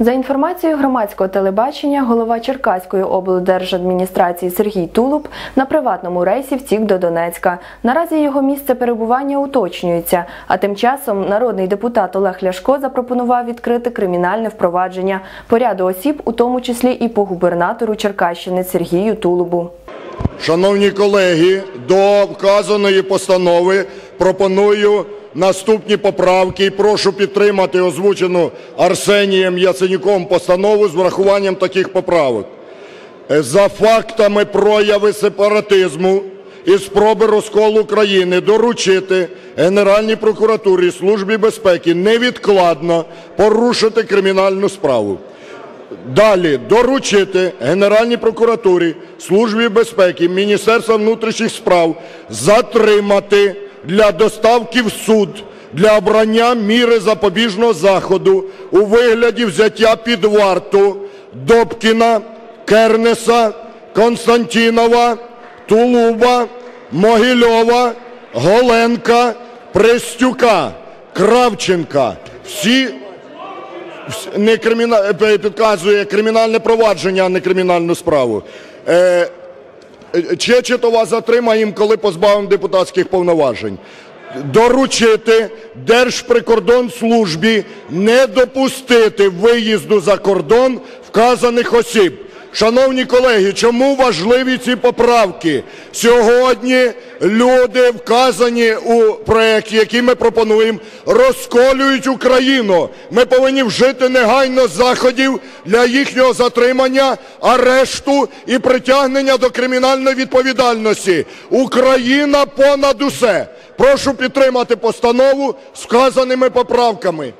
За інформацією громадського телебачення, голова Черкаської облдержадміністрації Сергій Тулуб на приватному рейсі втік до Донецька. Наразі його місце перебування уточнюється. А тим часом народний депутат Олег Ляшко запропонував відкрити кримінальне впровадження по ряду осіб, у тому числі і по губернатору Черкащини Сергію Тулубу. Шановні колеги, до вказаної постанови пропоную наступні поправки і прошу підтримати озвучену Арсенієм Яценюком постанову з врахуванням таких поправок. Е, За фактами прояви сепаратизму і спроби розколу країни доручити Генеральній прокуратурі, Службі безпеки невідкладно порушити кримінальну справу. Далі доручити Генеральній прокуратурі, Службі безпеки, Міністерства внутрішніх справ затримати для доставки в суд для обрання міри запобіжного заходу у вигляді взяття під варту Добкіна, Кернеса, Константінова, Тулуба, Могильова, Голенка, Пристюка, Кравченка. Всі не криміна... е, підказує кримінальне провадження, а не кримінальну справу. Е, Чечетова затримаємо, коли позбавимо депутатських повноважень. Доручити Держприкордонслужбі не допустити виїзду за кордон вказаних осіб. Шановні колеги, чому важливі ці поправки? Сьогодні люди, вказані у проєкті, який ми пропонуємо, розколюють Україну. Ми повинні вжити негайно заходів для їхнього затримання, арешту і притягнення до кримінальної відповідальності. Україна понад усе. Прошу підтримати постанову з вказаними поправками.